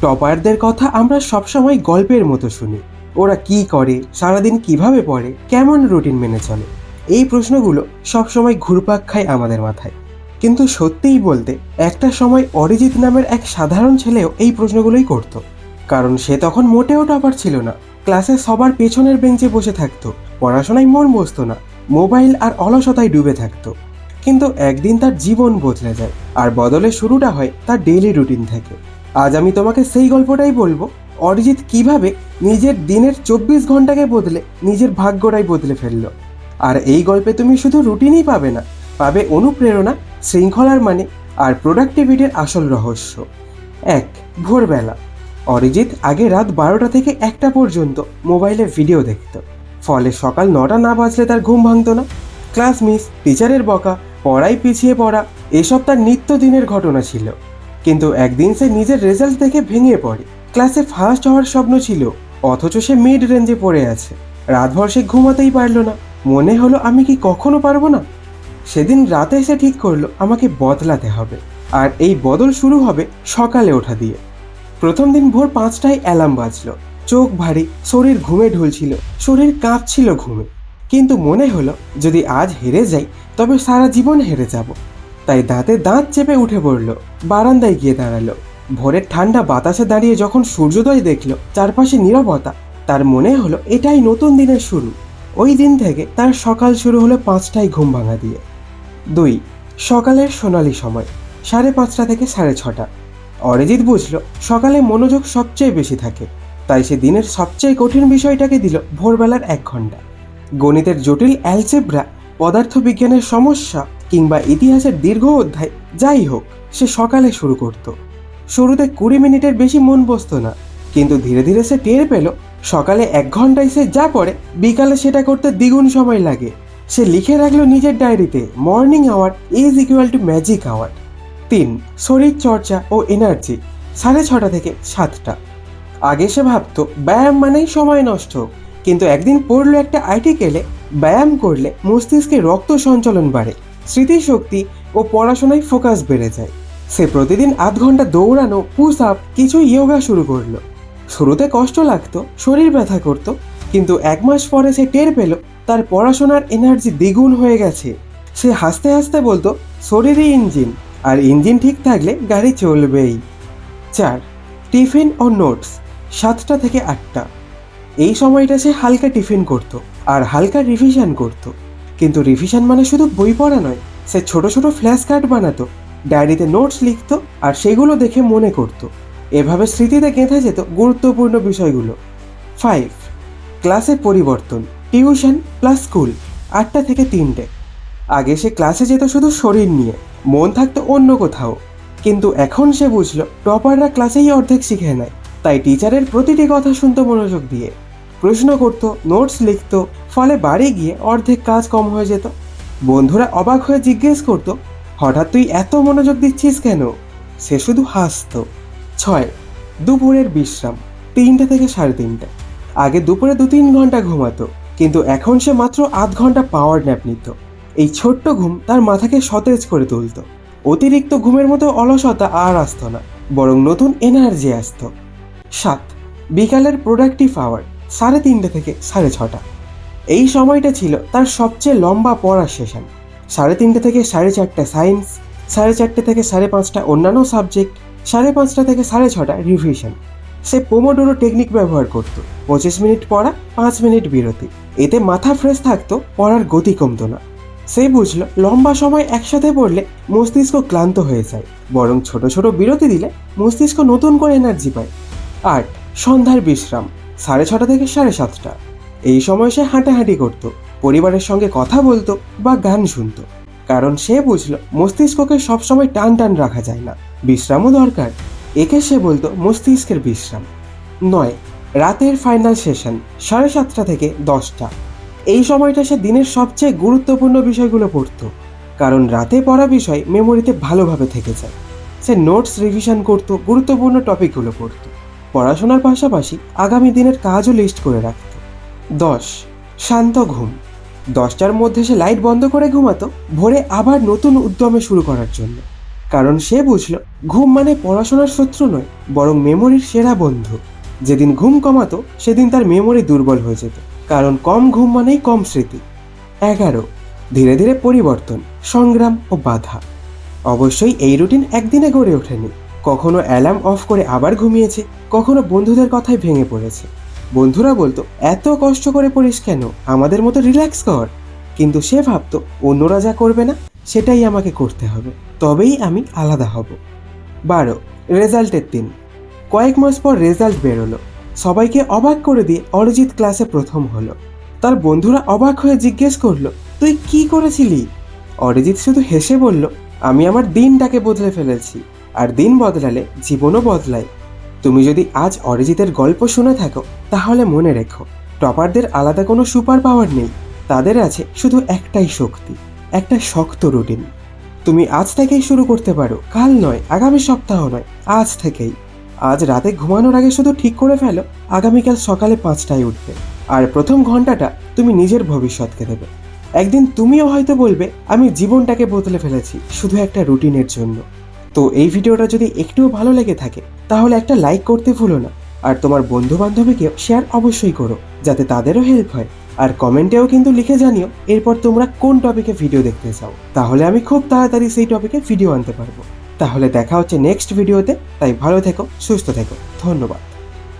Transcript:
টপারদের কথা আমরা সবসময় গল্পের মতো শুনি। ওরা কি করে, সারাদিন কীভাবে পড়ে, কেমন রুটিন মেনে চলে? এই প্রশ্নগুলো সবসময় ঘুরপাক খায় আমাদের মাথায়। কিন্তু সত্যিই বলতে, একটা সময় অরিজিৎ নামের এক সাধারণ ছেলেও এই প্রশ্নগুলোই করত। কারণ সে তখন মোটেও টপার ছিল না। ক্লাসে সবার পেছনের বেঞ্চে বসে থাকতো। পড়াশোনায় মন বসতো না। মোবাইল আর অলসতায় ডুবে থাকতো। কিন্তু একদিন তার জীবন বদলে যায়। আর বদলে শুরুটা হয় তার ডেইলি রুটিন থেকে। আজ আমি তোমাকে সেই গল্পটাই বলব। অরিজিৎ কীভাবে নিজের দিনের চব্বিশ ঘন্টাকে বদলে নিজের ভাগ্যটাই বদলে ফেলল। আর এই গল্পে তুমি শুধু রুটিনই পাবে না, পাবে অনুপ্রেরণা, শৃঙ্খলার মানে আর প্রোডাক্টিভিটির আসল রহস্য। এক, ভোরবেলা। অরিজিৎ আগে রাত বারোটা থেকে একটা পর্যন্ত মোবাইলে ভিডিও দেখত। ফলে সকাল নটা না বাজলে তার ঘুম ভাঙতো না। ক্লাস মিস, টিচারের বকা পড়াই পিছিয়ে পড়া, এসব তার নিত্যদিনের ঘটনা ছিল। কিন্তু একদিন সে নিজের রেজাল্ট দেখে ভেঙে পড়ে। ক্লাসে ফার্স্ট হওয়ার স্বপ্ন ছিল, অথচ সে মিড রেঞ্জে পড়ে আছে। রাতভর সে ঘুমাতেই পারল না। মনে হলো, আমি কি কখনো পারব না? সেদিন রাতে এসে ঠিক করল, আমাকে বদলাতে হবে। আর এই বদল শুরু হবে সকালে ওঠা দিয়ে। প্রথম দিন ভোর পাঁচটায় অ্যালার্ম বাজলো। চোখ ভারী, শরীর ঘুমে ঢুলছিল, শরীর কাঁপছিল ঘুমে। কিন্তু মনে হলো, যদি আজ হেরে যাই, তবে সারা জীবন হেরে যাব। তাই দাঁতে দাঁত চেপে উঠে পড়ল, বারান্দায় গিয়ে দাঁড়াল। ভোরের ঠান্ডা বাতাসে দাঁড়িয়ে যখন সূর্যোদয় দেখল, চারপাশে নীরবতা, তার মনে হলো এটাই নতুন দিনের শুরু। ওই দিন থেকে তার সকাল শুরু হলো পাঁচটায় ঘুম ভাঙা দিয়ে। দুই, সকালের সোনালি সময়, সাড়ে পাঁচটা থেকে সাড়ে ছটা। অরিজিৎ বুঝলো, সকালে মনোযোগ সবচেয়ে বেশি থাকে, তাই সে দিনের সবচেয়ে কঠিন বিষয়টাকে দিল ভোরবেলার এক ঘণ্টা গণিতের জটিল অ্যালজেব্রা, পদার্থবিজ্ঞানের সমস্যা কিংবা ইতিহাসের দীর্ঘ অধ্যায়, যাই হোক, সে সকালে শুরু করত। শুরুতে কুড়ি মিনিটের বেশি মন বসতো না, কিন্তু ধীরে ধীরে সে টের পেল, সকালে এক ঘন্টায় সে যা পড়ে, বিকালে সেটা করতে দ্বিগুণ সময় লাগে। সে লিখে রাখল নিজের ডায়েরিতে, morning hour is equal to magic hour তিন, শরীর চর্চা ও এনার্জি, সাড়ে ছটা থেকে সাতটা। আগে সে ভাবতো, ব্যায়াম মানেই সময় নষ্ট। কিন্তু একদিন পড়ল একটা আর্টিকেলে, ব্যায়াম করলে মস্তিষ্কে রক্ত সঞ্চালন বাড়ে। স্মৃতিশক্তি ও পড়াশোনায় ফোকাস বেড়ে যায়। সে প্রতিদিন আধ ঘণ্টা দৌড়ানো পুশ আপ কিছু ইয়োগা শুরু করল। শুরুতে কষ্ট লাগতো, শরীর ব্যথা করতো, কিন্তু এক মাস পরে সে টের পেল, তার পড়াশোনার এনার্জি দ্বিগুণ হয়ে গেছে। সে হাসতে হাসতে বলতো শরীরই ইঞ্জিন, আর ইঞ্জিন ঠিক থাকলে গাড়ি চলবেই। চার, টিফিন ও নোটস সাতটা থেকে আটটা। এই সময়টা সে হালকা টিফিন করত, আর হালকা রিভিশন করত। কিন্তু রিভিশন মানে শুধু বই পড়া নয়, সে ছোট ছোট ফ্ল্যাশ কার্ড বানাতো ডায়েরিতে নোটস লিখত আর সেগুলো দেখে মনে করত। এভাবে স্মৃতিতে গেঁথে যেত গুরুত্বপূর্ণ বিষয়গুলো। ফাইভ ক্লাসে পরিবর্তন টিউশন প্লাস স্কুল আটটা থেকে তিনটে। আগে সে ক্লাসে যেত শুধু শরীর নিয়ে, মন থাকতো অন্য কোথাও। কিন্তু এখন সে বুঝলো টপাররা ক্লাসেই অর্ধেক শিখে নেয়, তাই টিচারের প্রতিটি কথা শুনতো মনোযোগ দিয়ে। প্রশ্ন করত নোটস লিখত, ফলে বাড়ি গিয়ে অর্ধেক কাজ কম হয়ে যেত। বন্ধুরা অবাক হয়ে জিজ্ঞেস করতো, হঠাৎ তুই এত মনোযোগ দিচ্ছিস কেন? সে শুধু হাসতো। ছয়, দুপুরের বিশ্রাম, তিনটে থেকে সাড়ে তিনটে। আগে দুপুরে দু তিন ঘণ্টা ঘুমাতো, কিন্তু এখন সে মাত্র আধ ঘণ্টা পাওয়ার ন্যাপ নিত। এই ছোট্ট ঘুম তার মাথাকে সতেজ করে তুলতো। অতিরিক্ত ঘুমের মতো অলসতা আর আসতো না, বরং নতুন এনার্জি আসতো। সাত, বিকালের প্রোডাক্টিভ আওয়ার সাড়ে তিনটে থেকে সাড়ে ছটা। এই সময়টা ছিল তার সবচেয়ে লম্বা পড়ার সেশন। সাড়ে তিনটে থেকে সাড়ে চারটে সায়েন্স, সাড়ে চারটে থেকে সাড়ে পাঁচটা অন্যান্য সাবজেক্ট, সাড়ে পাঁচটা থেকে সাড়ে ছটা রিভিশন। সে পোমোডোরো টেকনিক ব্যবহার করত, পঁচিশ মিনিট পড়া, পাঁচ মিনিট বিরতি। এতে মাথা ফ্রেশ থাকতো, পড়ার গতি কমতো না। সে বুঝলো, লম্বা সময় একসাথে পড়লে মস্তিষ্ক ক্লান্ত হয়ে যায়, বরং ছোট ছোট বিরতি দিলে মস্তিষ্ক নতুন করে এনার্জি পায়। আট, সন্ধ্যার বিশ্রাম। সাড়ে ছটা থেকে সাড়ে সাতটা। এই সময় সে হাঁটাহাঁটি করত, পরিবারের সঙ্গে কথা বলতো বা গান শুনতো। কারণ সে বুঝলো, মস্তিষ্ককে সবসময় টান টান রাখা যায় না। বিশ্রামও দরকার। একে সে বলতো মস্তিষ্কের বিশ্রাম। নয়, রাতের ফাইনাল সেশন সাড়ে সাতটা থেকে দশটা। এই সময়টা সে দিনের সবচেয়ে গুরুত্বপূর্ণ বিষয়গুলো পড়তো। কারণ রাতে পড়া বিষয় মেমোরিতে ভালোভাবে থেকে যায়। সে নোটস রিভিশন করতো, গুরুত্বপূর্ণ টপিকগুলো পড়তো। পড়াশোনার পাশাপাশি আগামী দিনের কাজও লিস্ট করে রাখত। দশ, শান্ত ঘুম। দশটার মধ্যে সে লাইট বন্ধ করে ঘুমাতো, ভোরে আবার নতুন উদ্যমে শুরু করার জন্য। কারণ সে বুঝলো, ঘুম মানে পড়াশোনার শত্রু নয়, বরং মেমোরির সেরা বন্ধু। যেদিন ঘুম কমাতো, সেদিন তার মেমোরি দুর্বল হয়ে যেত। কারণ কম ঘুম মানেই কম স্মৃতি। এগারো, ধীরে ধীরে পরিবর্তন, সংগ্রাম ও বাধা। অবশ্যই এই রুটিন একদিনে গড়ে ওঠেনি। কখনো অ্যালার্ম অফ করে আবার ঘুমিয়েছে, কখনো বন্ধুদের কথায় ভেঙে পড়েছে। বন্ধুরা বলতো, এত কষ্ট করে পড়িস কেন? আমাদের মতো রিল্যাক্স কর। কিন্তু সে ভাবতো, অন্যরা যা করবে না, সেটাই আমাকে করতে হবে। তবেই আমি আলাদা হব। বারো, রেজাল্টের দিন। কয়েক মাস পর রেজাল্ট বেরোলো। সবাইকে অবাক করে দিয়ে অরিজিৎ ক্লাসে প্রথম হলো। তার বন্ধুরা অবাক হয়ে জিজ্ঞেস করল, তুই কি করেছিলি? অরিজিৎ শুধু হেসে বলল, আমি আমার দিনটাকে বদলে ফেলেছি। আর দিন বদলালে জীবনও বদলায়। তুমি যদি আজ অরিজিতের গল্প শুনে থাকো, তাহলে মনে রেখো, টপারদের আলাদা কোনো সুপার পাওয়ার নেই। তাদের আছে শুধু একটাই শক্তি, একটা শক্ত রুটিন। তুমি আজ থেকেই শুরু করতে পারো, কাল নয়, আগামী সপ্তাহ নয়, আজ থেকেই। আজ রাতে ঘুমানোর আগে শুধু ঠিক করে ফেলো, আগামীকাল সকালে পাঁচটায় উঠবে। আর প্রথম ঘন্টাটা তুমি নিজের ভবিষ্যৎকে দেবে। একদিন তুমিও হয়তো বলবে, আমি জীবনটাকে বদলে ফেলেছি, শুধু একটা রুটিনের জন্য। তো এই ভিডিওটা যদি একটুও ভালো লেগে থাকে, তাহলে একটা লাইক করতে ভুলো না। আর তোমার বন্ধু বান্ধবীকে শেয়ার অবশ্যই করো, যাতে তাদেরও হেল্প হয়। আর কমেন্টেও কিন্তু লিখে জানিও, এরপর তোমরা কোন টপিকে ভিডিও দেখতে চাও। তাহলে আমি খুব তাড়াতাড়ি সেই টপিকে ভিডিও আনতে পারব। তাহলে দেখা হচ্ছে নেক্সট ভিডিওতে তাই ভালো থেকো, সুস্থ থেকো। ধন্যবাদ।